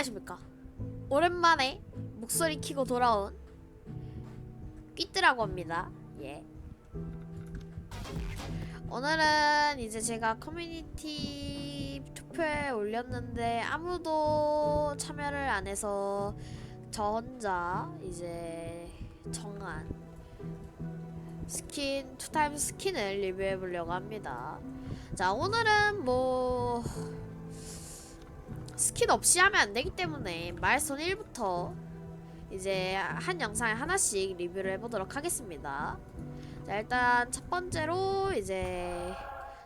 안녕하십니까? 오랜만에 목소리 키고 돌아온 삐뜨라고 합니다. 예. 오늘은 이제 제가 커뮤니티 투표에 올렸는데 아무도 참여를 안 해서 저 혼자 이제 정한 스킨 투타임 스킨을 리뷰해 보려고 합니다. 자 오늘은 뭐 스킨 없이 하면 안 되기 때문에 말손 1부터 이제 한 영상에 하나씩 리뷰를 해보도록 하겠습니다. 자, 일단 첫 번째로 이제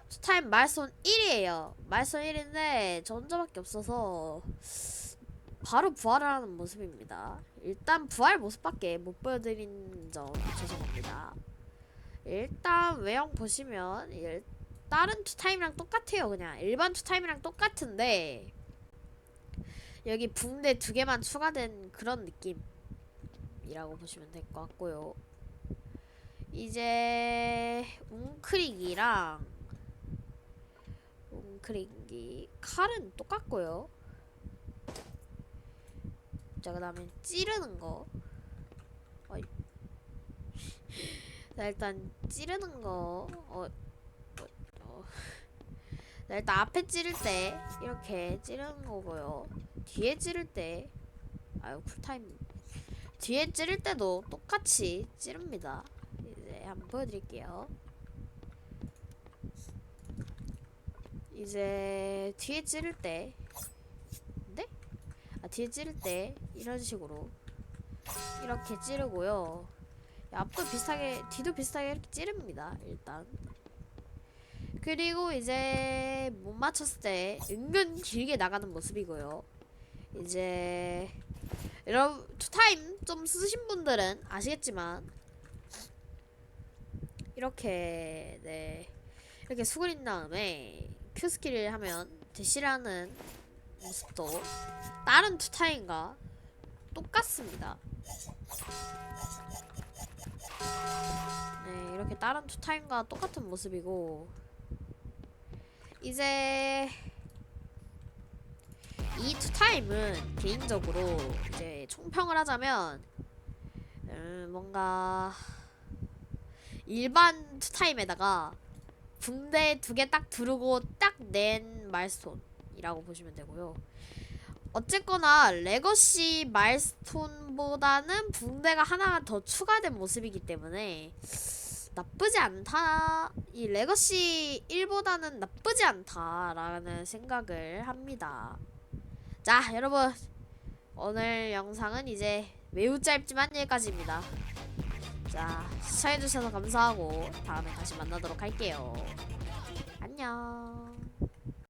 투타임 말손 1이에요. 말손 1인데 저 혼자밖에 없어서 바로 부활을 하는 모습입니다. 일단 부활 모습밖에 못 보여드린 점 죄송합니다. 일단 외형 보시면 일- 다른 투타임이랑 똑같아요. 그냥 일반 투타임이랑 똑같은데 여기 붕대 두 개만 추가된 그런 느낌이라고 보시면 될 것 같고요. 이제 웅크릭이랑 웅크릭이 칼은 똑같고요. 자 그다음에 찌르는 거. 자 일단 찌르는 거. 어, 일단 앞에 찌를 때 이렇게 찌르는 거고요. 뒤에 찌를 때. 아유 쿨타임. 뒤에 찌를 때도 똑같이 찌릅니다. 이제 한번 보여드릴게요. 이제 뒤에 찌를 때. 네? 아 뒤에 찌를 때 이런 식으로 이렇게 찌르고요. 앞도 비슷하게 뒤도 비슷하게 이렇게 찌릅니다 일단 그리고 이제 못 맞췄을 때 은근 길게 나가는 모습이고요 이제 여러분 투타임 좀 쓰신 분들은 아시겠지만 이렇게 네 이렇게 수그린 다음에 Q 스킬을 하면 대시라는 모습도 다른 투타임과 똑같습니다. 네 이렇게 다른 투타임과 똑같은 모습이고 이제 이 투타임은 개인적으로 이제 총평을 하자면 음, 뭔가 일반 투타임에다가 붕대 두 개 딱 두르고 딱 낸 말스톤이라고 보시면 되고요. 어쨌거나 레거시 말스톤보다는 붕대가 하나 더 추가된 모습이기 때문에 나쁘지 않다. 이 레거시 1보다는 나쁘지 않다라는 생각을 합니다. 자, 여러분. 오늘 영상은 이제 매우 짧지만 여기까지입니다. 자, 시청해주셔서 감사하고 다음에 다시 만나도록 할게요. 안녕.